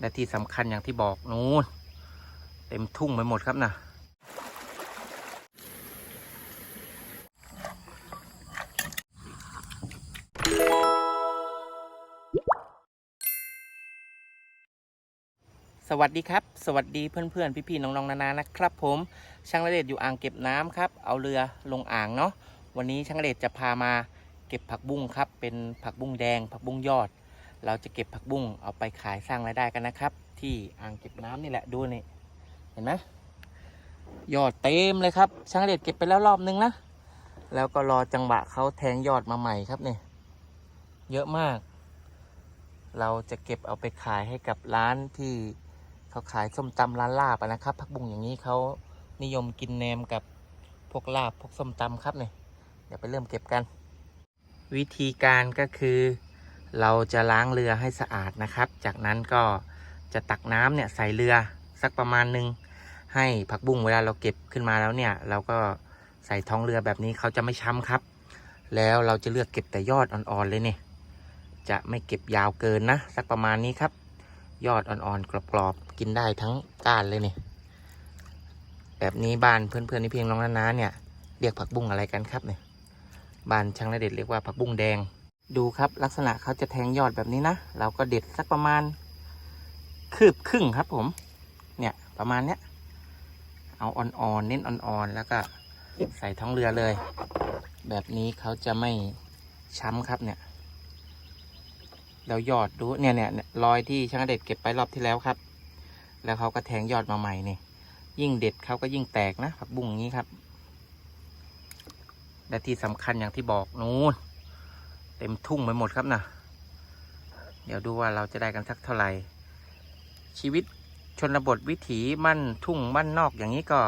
และที่สำคัญอย่างที่บอกนู้นเต็มทุ่งไปหมดครับนะสวัสดีครับ สวัสดีเพื่อนๆ พี่ๆ น้องๆ นานานะครับ ผมช่างระเดชอยู่อ่างเก็บน้ำครับ เอาเรือลงอ่างเนาะวันนี้ช่างระเดชจะพามาเก็บผักบุ้งครับ เป็นผักบุ้งแดง ผักบุ้งยอด เราจะเก็บผักบุ้งเอาไปขายสร้างรายได้กันนะครับ ที่อ่างเก็บน้ำนี่แหละดูนี่เห็นไหมยอดเต็มเลยครับ ช่างระเดเก็บไปแล้วรอบนึงนะแล้วก็รอจังหวะเขาแทงยอดมาใหม่ครับเนี่ยเยอะมาก เราจะเก็บเอาไปขายให้กับร้านที่เขาขายส้มตำร้านลาบนะครับผักบุ้งอย่างนี้เขานิยมกินแหนมกับพวกลาบพวกส้มตำครับเนี่ยเดี๋ยวไปเริ่มเก็บกัน วิธีการก็คือ เราจะล้างเรือให้สะอาดนะครับ จากนั้นก็จะตักน้ำเนี่ยใส่เรือสักประมาณหนึ่งให้ผักบุ้งเวลาเราเก็บขึ้นมาแล้วเนี่ย เราก็ใส่ท้องเรือแบบนี้เขาจะไม่ช้ำครับ แล้วเราจะเลือกเก็บแต่ยอดอ่อนๆเลยเนี่ยจะไม่เก็บยาวเกินนะ สักประมาณนี้ครับ ยอดอ่อนๆกรอบๆกินได้ทั้งก้านเลยเนี่ยแบบนี้บ้านเพื่อนๆที่เพียงน้องนาๆเนี่ยเรียกผักบุ้งอะไรกันครับเนี่ยบ้านช่างนาเด็ดเรียกว่าผักบุ้งแดง ดูครับลักษณะเขาจะแทงยอดแบบนี้นะ เราก็เด็ดสักประมาณ คืบครึ่งครับผม เนี่ยประมาณเนี้ย เอาอ่อนๆเน้นอ่อนๆแล้วก็ใส่ท้องเรือเลย แบบนี้เขาจะไม่ช้ำครับเนี่ยแล้วยอดดูเนี่ยเนี่ยรอยที่ช่างเด็ดเก็บไปรอบที่แล้วครับ แล้วเขาก็แทงยอดมาใหม่นี่ยิ่งเด็ดเขาก็ยิ่งแตกนะผักบุ้งงนี้ครับ และที่สำคัญอย่างที่บอกนู้น เต็มทุ่งไปหมดครับนะเดี๋ยวดูว่าเราจะได้กันสักเท่าไหร่ ชีวิตชนบทวิถีบ้านทุ่งบ้านนอกอย่างนี้ก็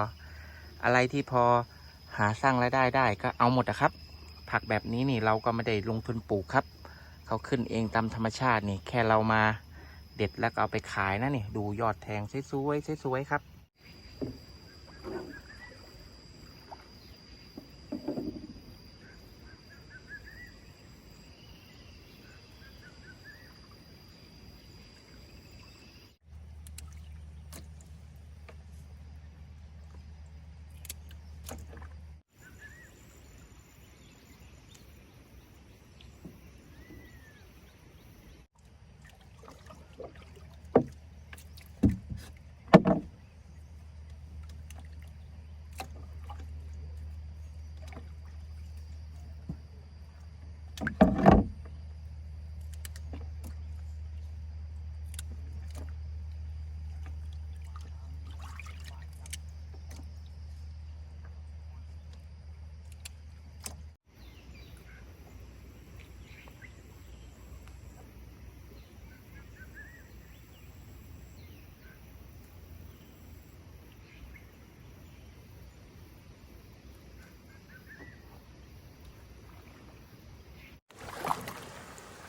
อะไรที่พอหาสร้างรายได้ได้ก็เอาหมดนะครับ ผักแบบนี้นี่เราก็ไม่ได้ลงทุนปลูกครับ เขาขึ้นเองตามธรรมชาตินี่แค่เรามาเด็ดแล้วก็เอาไปขายนะนี่ดูยอดแทงสวยๆสวยๆครับ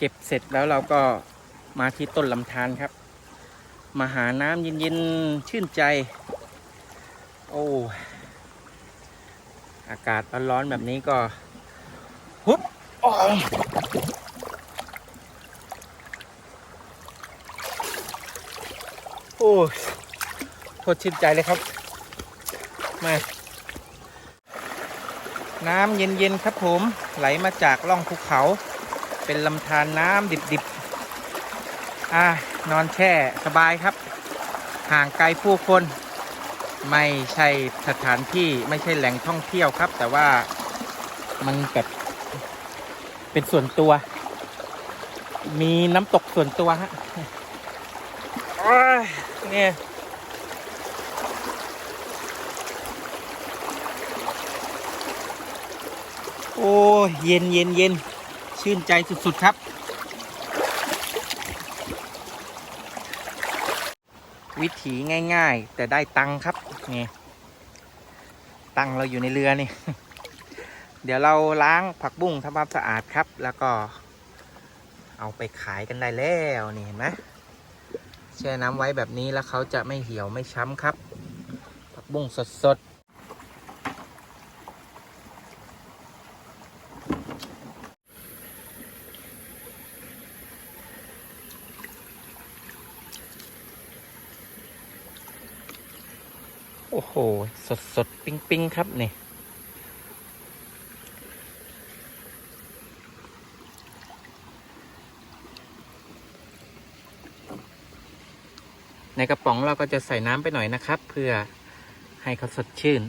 เก็บเสร็จแล้วเราก็มาที่ต้นลำธารครับ มาหาน้ำเย็นๆชื่นใจ โอ้อากาศร้อนๆแบบนี้ก็หุบอ๋อโอ้โคตรชื่นใจเลยครับ มา น้ำเย็นๆครับผมไหลมาจากล่องภูเขา เป็นลำธารน้ำดิบๆ อ่านอนแช่สบายครับ ห่างไกลผู้คน ไม่ใช่สถานที่ไม่ใช่แหล่งท่องเที่ยวครับ แต่ว่ามันแบบเป็นส่วนตัว มีน้ำตกส่วนตัวฮะเนี่ยโอ้เย็นเย็นเย็น ชื่นใจสุดๆครับ วิถีง่ายๆ แต่ได้ตังค์ครับนี่ตังค์เราอยู่ในเรือนี่ เดี๋ยวเราล้างผักบุ้งทำความสะอาดครับ แล้วก็ เอาไปขายกันได้แล้วนี่เห็นไหมแช่น้ำไว้แบบนี้แล้วเขาจะไม่เหี่ยวไม่ช้ำครับ ผักบุ้งสดๆ โอ้โห สดสดๆปิ้งปิ้งๆครับนี่ ในกระป๋องเราก็จะใส่น้ำไปหน่อยนะครับ เพื่อให้เขาสดชื่น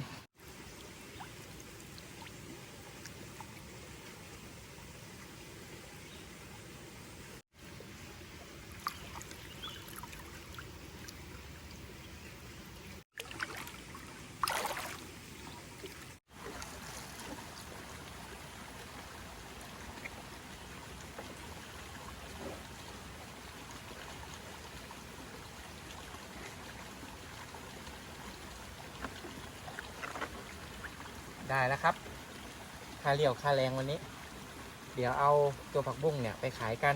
ได้แล้วครับ ค่าเลี้ยวค่าแรงวันนี้ เดี๋ยวเอาตัวผักบุ้งเนี่ยไปขายกัน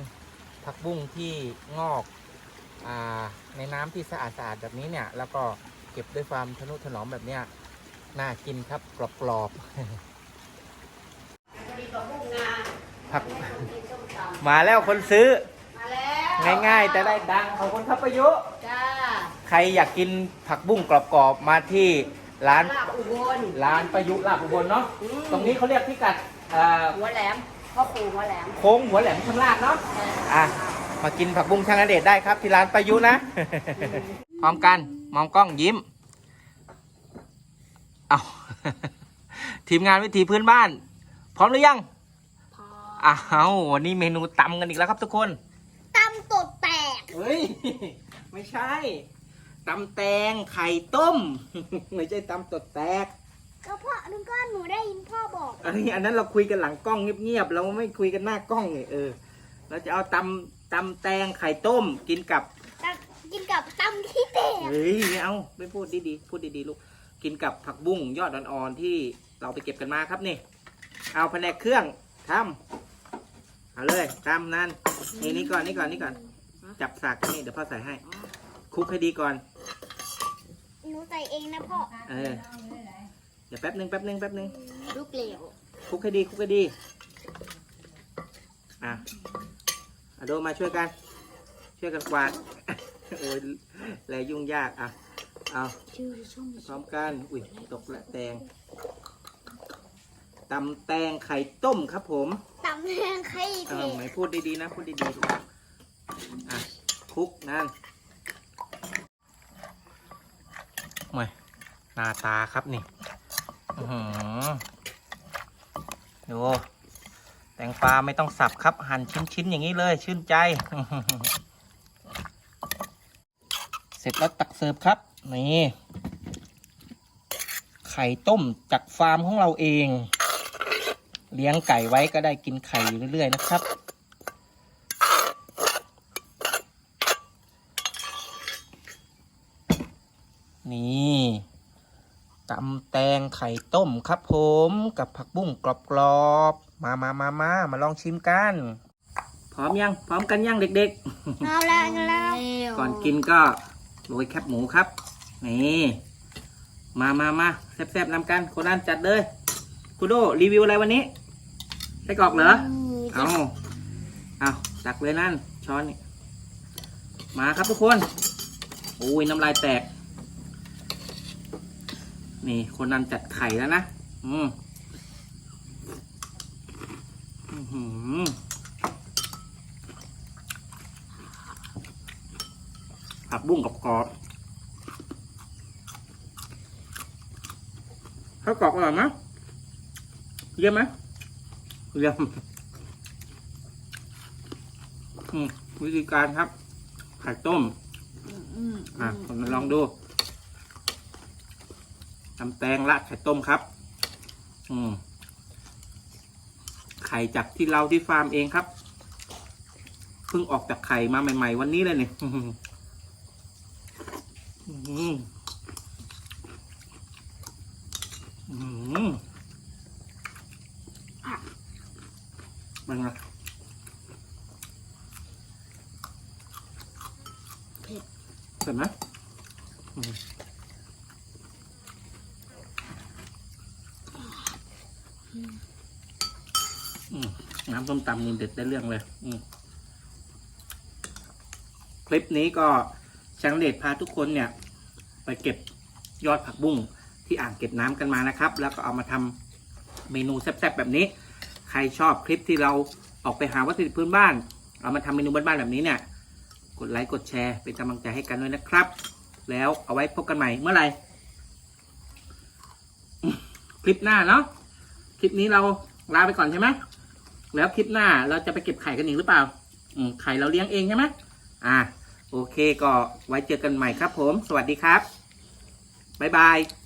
ผักบุ้งที่งอกอาในน้ำที่สะอาดสะอาดๆแบบนี้เนี่ย แล้วก็เก็บด้วยความทนุถนอมแบบเนี้ย น่ากินครับกรอบๆผัก มาแล้วคนซื้อมาแล้วง่ายๆ แต่ได้ดังขอบคุณครับประยุจ้าใครอยากกินผักบุ้งกรอบๆ มาที่ ร้านลาบอุบลร้านประยุลาบอุบลเนาะอืมตรงนี้เขาเรียกพิกัดเอ่อหัวแหลมพ่อครูหัวแหลมโค้งหัวแหลมข้างล่างเนาะอะมากินผักบุ้งช่างอเดชได้ครับ ที่ร้านประยุนะ พร้อมกันมองกล้องยิ้มเอาทีมงานวิถีพื้นบ้าน พร้อมหรือยังพออ้าววันนี้เมนูตำกันอีกแล้วครับทุกคน ตำตดแตก เฮ้ย ไม่ใช่ ตำแตงไข่ต้ม ไม่ใช่ตำตดแตกก็พ่อนึงก็หนูได้ยินพ่อบอก อันนี้อันนั้นเราคุยกันหลังกล้องเงียบๆเราไม่คุยกันหน้ากล้องไงเออ เราจะเอาตำตำแตงไข่ต้ม กินกับตำกินกับตำที่แตกเฮ้ยไม่เอาไม่พูดดีๆพูดดีๆลูกกินกับผักบุ้งยอดอ่อนๆที่เราไปเก็บกันมาครับนี่เอาแผนกเครื่องทำเอาเลยตำนั่นนี่นี่ก่อนนี่ก่อนนี่ก่อน จับสากนี่เดี๋ยวพ่อใส่ให้ คลุกให้ดีก่อน หนูใส่เองนะพ่อเออ เดี๋ยวแป๊บนึงแป๊บนึงแป๊บนึงลูกเหลวคลุกให้ดีคลุกให้ดี อะอะโดมาช่วยกัน ช่วยกันกวาด โอ้ยแลยุ่งยากอะ เอาชื่อช่องพร้อมกัน อุ้ยตกละแตงตำแตงไข่ต้มครับผมตำแห้งไข่เอแตอกไหนพูดดีๆนะ พูดดีๆลูกอะคลุกนั่น ม่หน้าตาครับนี่ดูแตงปลาไม่ต้องสับครับ หั่นชิ้นๆอย่างนี้เลย ชื่นใจ เสร็จแล้วตักเสิร์ฟครับ นี่ ไข่ต้มจากฟาร์มของเราเอง เลี้ยงไก่ไว้ก็ได้กินไข่อยู่เรื่อยๆนะครับ นี่ ตำแตงไข่ต้มครับผมกับผักบุ้งกรอบๆ มามามามามาลองชิมกัน พร้อมยัง พร้อมกันยังเด็กเอาแล้วแล้วๆก่อนกินก็โรยแคบหมูครับ นี่ มามามาแซ่บๆนำกันโคนนั้นจัดเลยคุณโดรีวิวอะไรวันนี้ไส้กรอกเหรอ เอาเอาตักเลยนั่นช้อนนี่มาครับทุกคน โอ้ยน้ำลายแตก นี่คนนั้นจัดไข่แล้วนะ อืมอื้อหือผักบุ้งกับกรอบข้าวกรอบอร่อยไหมเยี่ยมไหมเยี่ยมอืมวิธีการครับไข่ต้ม อะผมลองดู ทำแตงราดไข่ต้มครับ อืมไข่จากที่เราที่ฟาร์มเองครับ เพิ่งออกจากไข่มาใหม่ ๆ วันนี้เลยเนี่ยอื้อหืออื้อหืออื้อหือเป็นไงเห็นไหมอืมอืม น้ำส้มตำนี่เด็ดได้เรื่องเลยคลิปนี้ก็ช่างเดชพาทุกคนเนี่ย ไปเก็บยอดผักบุ้งที่อ่างเก็บน้ำกันมานะครับ แล้วก็เอามาทำเมนูแซ่บๆแบบนี้ ใครชอบคลิปที่เราออกไปหาวัตถุดิบพื้นบ้าน เอามาทำเมนูบ้านๆแบบนี้เนี่ย กดไลค์กดแชร์เป็นกำลังใจให้กันด้วยนะครับ แล้วเอาไว้พบกันใหม่เมื่อไหร่คลิปหน้าเนาะ คลิปนี้เราลาไปก่อนใช่ไหมแล้วคลิปหน้าเราจะไปเก็บไข่กันอีกหรือเปล่า อืมไข่เราเลี้ยงเองใช่ไหมอ่า โอเคก็ไว้เจอกันใหม่ครับผม สวัสดีครับ บ๊ายบาย